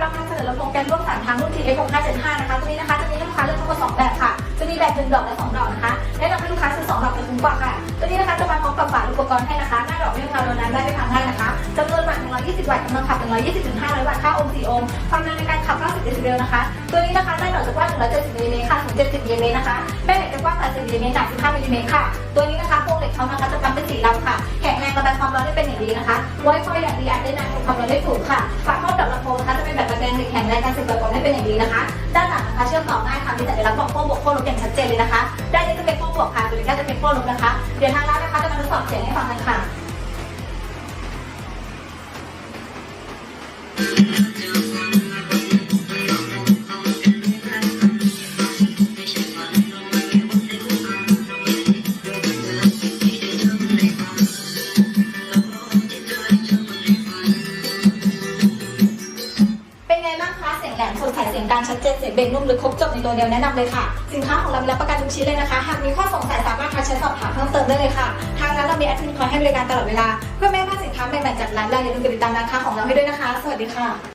เราเสือลำโพงแกนร่วมสามทางรุ่น TX 6575นะคะตัวนี้นะคะจะมีให้ลูกค้าเลือกทั้งหมดสองแบบค่ะจะมีแบบหนึ่งดอกและสองดอกนะคะแนะนำให้ลูกค้าซื้อสองดอกจะคุ้มกว่าค่ะตัวนี้นะคะจะมาพร้อมกับฝาอุปกรณ์ให้นะคะหน้าดอกไม่ต้องทำโดนน้ำได้ไม่พังง่ายนะคะจำนวนวัตต์120 วัตต์กำลังขับ 120ถึง500 วัตต์ค่าโอห์ม4โอห์มความเร็วในการขับ 90เดซิเบลนะคะ ตัวนี้นะคะหน้าดอกจะกว้าง170มิลลิเมตรค่ะสูง70มิลลิเมตรนะคะแม่เหล็กจะกว้าง80มิลลิเมตรหนา15มิลลิเมตรค่ะ ตัวนี้นะคะโครงเหล็กเขานะคะจะทำเป็นสีดำค่ะแข็งแรงกระบายความร้อนได้เป็นอย่างดีนะคะไว้คอยอย่างดีอัดได้นานทนความร้อนได้สูงค่ะ นอย่างดีนะคะ ด้านหลังนะคะเชื่อมต่อง่ายค่ะมีสัญลักษณ์บอกโค้บวกโค้ลบอย่างชัดเจนเลยนะคะ ด้านนี้จะเป็นโค้บวกค่ะตัวนี้ก็จะเป็นโค้ลบนะคะ เดี๋ยวทางร้านนะคะจะมาทดสอบเสียงให้ฟังกันค่ะ เป็นไงบ้าเสียงแหลมสดใสเสียงดังชัดเจนเสียงเบงนุ่มหรือครบจบในตัวเดียวแนะนำเลยค่ะ สินค้าของเรามีรับประกันทุกชิ้นเลยนะคะ หากมีข้อสงสัยสามารถทักแชทสอบถามเพิ่มเติมได้เลยค่ะ ทางร้านเรามีแอดมินคอยให้บริการตลอดเวลา เพื่อไม่ให้พลาดสินค้าใหม่ๆจากร้านเราอย่าลืมกดติดตามร้านค้าของเราให้ด้วยนะคะ สวัสดีค่ะ